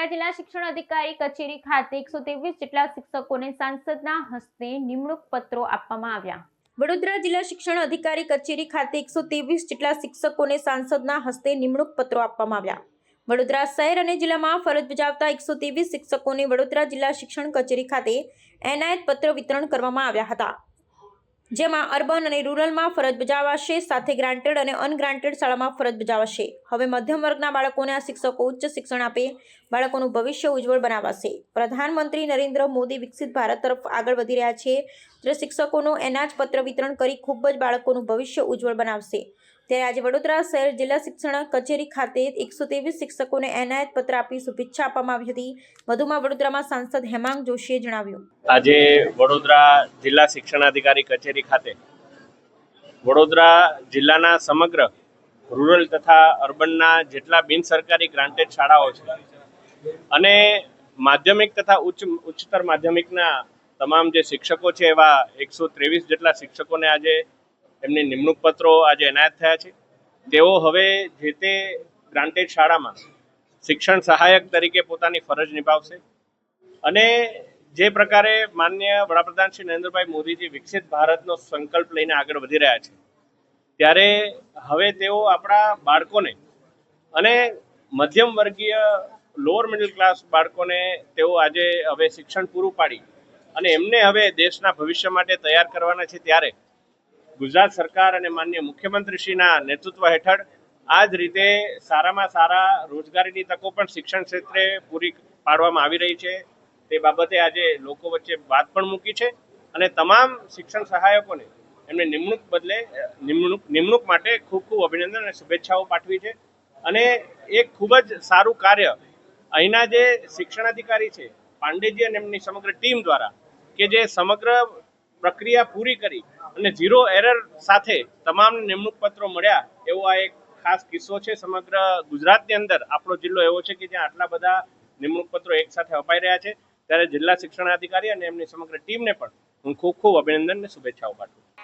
વડોદરા જિલ્લા શિક્ષણ અધિકારી કચેરી ખાતે એકસો જેટલા શિક્ષકોને સાંસદના હસ્તે નિમણૂક પત્રો આપવામાં આવ્યા. વડોદરા જિલ્લા શિક્ષણ અધિકારી કચેરી ખાતે એકસો જેટલા શિક્ષકોને સાંસદના હસ્તે નિમણૂક પત્રો આપવામાં આવ્યા. વડોદરા શહેર અને જિલ્લામાં ફરજ બજાવતા એકસો શિક્ષકોને વડોદરા જિલ્લા શિક્ષણ કચેરી ખાતે એનાયત પત્ર વિતરણ કરવામાં આવ્યા હતા. જેમાં અર્બન અને રૂરલમાં ફરજ બજાવાશે, સાથે ગ્રાન્ટેડ અને અનગ્રાન્ટેડ શાળામાં ફરજ બજાવાશે. હવે મધ્યમ વર્ગના બાળકોને આ શિક્ષકો ઉચ્ચ શિક્ષણ આપે, બાળકોનું ભવિષ્ય ઉજ્જવળ બનાવાશે. પ્રધાનમંત્રી નરેન્દ્ર મોદી વિકસિત ભારત તરફ આગળ વધી રહ્યા છે. ત્યારે શિક્ષકોનું જ પત્ર વિતરણ કરી ખૂબ જ બાળકોનું ભવિષ્ય ઉજ્જવળ બનાવશે. ત્યારે આજે વડોદરા શહેર જિલ્લા શિક્ષણ કચેરી ખાતે એકસો ત્રેવીસ શિક્ષકોને એનાયત પત્ર આપી શુભેચ્છા આપવામાં આવી હતી. વધુમાં વડોદરામાં સાંસદ હેમાંગ જોશીએ જણાવ્યું. આજે વડોદરા જિલ્લા શિક્ષણાધિકારી કચેરી ખાતે વડોદરા જિલ્લાના સમગ્ર રૂરલ તથા અર્બનના જેટલા બિન સરકારી ગ્રાન્ટેડ શાળાઓ છે અને માધ્યમિક તથા ઉચ્ચ ઉચ્ચતર માધ્યમિકના તમામ જે શિક્ષકો છે એવા એકસો ત્રેવીસ જેટલા શિક્ષકોને આજે એમની નિમણૂક પત્રો આજે એનાયત થયા છે. તેઓ હવે જે તે ગ્રાન્ટેડ શાળામાં શિક્ષણ સહાયક તરીકે પોતાની ફરજ નિભાવશે. અને જે પ્રકારે માન્ય વડાપ્રધાન શ્રી નરેન્દ્રભાઈ મોદીજી વિકસિત ભારતનો સંકલ્પ લઈને આગળ વધી રહ્યા છે, ત્યારે હવે તેઓ આપણા બાળકોને અને મધ્યમ વર્ગીય લોઅર મિડલ ક્લાસ બાળકોને તેઓ આજે હવે શિક્ષણ પૂરું પાડી અને એમને હવે દેશના ભવિષ્ય માટે તૈયાર કરવાના છે, ત્યારે ગુજરાત સરકાર અને માન્ય મુખ્યમંત્રીશ્રીના નેતૃત્વ હેઠળ આ જ રીતે સારામાં સારા રોજગારીની તકો પણ શિક્ષણ ક્ષેત્રે પૂરી પાડવામાં આવી રહી છે. તે બાબતે આજે લોકો વચ્ચે વાત પણ મૂકી છે અને તમામ શિક્ષણ સહાયકોને એમને નિમણૂક બદલે નિમણૂક નિમણૂક માટે ખૂબ ખૂબ અભિનંદન અને શુભેચ્છાઓ પાઠવી છે. અને એક ખૂબ જ સારું કાર્ય અહીંના જે શિક્ષણાધિકારી છે, પાંડેજી અને એમની સમગ્ર ટીમ દ્વારા કે જે સમગ્ર પ્રક્રિયા પૂરી કરી અને ઝીરો એરર સાથે તમામ નિમણૂક પત્રો મળ્યા, એવો આ એક ખાસ કિસ્સો છે. સમગ્ર ગુજરાતની અંદર આપણો જિલ્લો એવો છે કે જ્યાં આટલા બધા નિમણૂક પત્રો એક સાથે અપાઈ રહ્યા છે. ત્યારે જિલ્લા શિક્ષણાધિકારી અને એમની સમગ્ર ટીમને પણ હું ખૂબ ખૂબ અભિનંદન અને શુભેચ્છાઓ પાઠવું